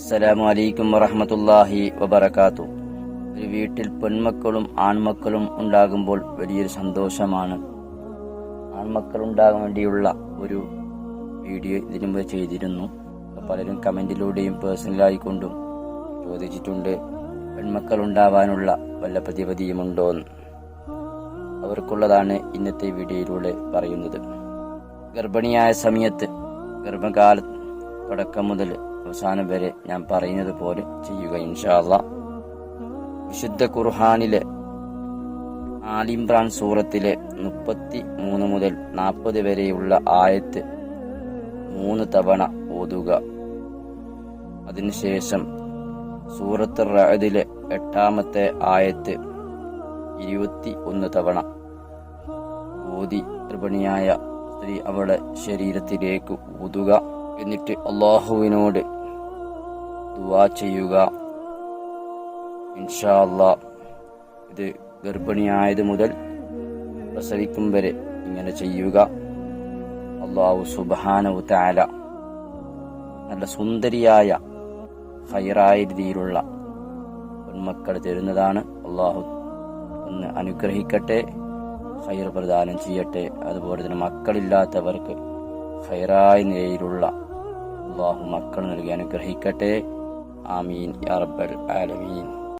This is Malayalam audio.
അസ്സലാമു അലൈക്കും വറഹമത്തല്ലാഹി വബർക്കാത്തു ഒരു വീട്ടിൽ പെൺമക്കളും ആൺമക്കളും ഉണ്ടാകുമ്പോൾ വലിയൊരു സന്തോഷമാണ്. ആൺമക്കൾ ഉണ്ടാകാൻ വേണ്ടിയുള്ള ഒരു വീഡിയോ ഇതിനു മുമ്പ് ചെയ്തിരുന്നു. പലരും കമന്റിലൂടെയും പേഴ്സണലായിക്കൊണ്ടും ചോദിച്ചിട്ടുണ്ട് പെൺമക്കൾ ഉണ്ടാവാനുള്ള വല്ല പ്രതിപതിയുമുണ്ടോ എന്ന് അവർക്കുള്ളതാണ് ഇന്നത്തെ വീഡിയോയിലൂടെ പറയുന്നത്. ഗർഭിണിയായ സമയത്ത് ഗർഭകാല തുടക്കം മുതൽ അവസാനം വരെ ഞാൻ പറയുന്നത് പോലെ ചെയ്യുക ഇൻഷാല്ല വിശുദ്ധ ഖുർഹാനിലെ ആലിംബ്രാൻ സൂറത്തിലെ മുപ്പത്തി മൂന്ന് മുതൽ നാൽപ്പത് വരെയുള്ള ആയത്ത് മൂന്ന് തവണ ഓതുക. അതിനുശേഷം സൂറത്ത് റഹദിലെ എട്ടാമത്തെ ആയത്ത് ഇരുപത്തി ഒന്ന് തവണ ഓതി ഗർഭിണിയായ സ്ത്രീ അവളുടെ ശരീരത്തിലേക്ക് ഊതുക എന്നിട്ട് അള്ളാഹുവിനോട് ദുവാ ചെയ്യുക. ഇൻഷാ അല്ലാ ഇത് ഗർഭിണിയായത് മുതൽ പ്രസവിക്കും വരെ ഇങ്ങനെ ചെയ്യുക. അള്ളാഹു സുബാനവു താല നല്ല സുന്ദരിയായ ഹൈറായ രീതിയിലുള്ള പെൺമക്കൾ തരുന്നതാണ്. അള്ളാഹു ഒന്ന് അനുഗ്രഹിക്കട്ടെ ഹൈർ പ്രദാനം ചെയ്യട്ടെ. അതുപോലെ തന്നെ മക്കളില്ലാത്തവർക്ക് ഹൈറായ നിലയിലുള്ള അള്ളാഹു മക്കൾ നൽകി അനുഗ്രഹിക്കട്ടെ. آمين. يا رب العالمين.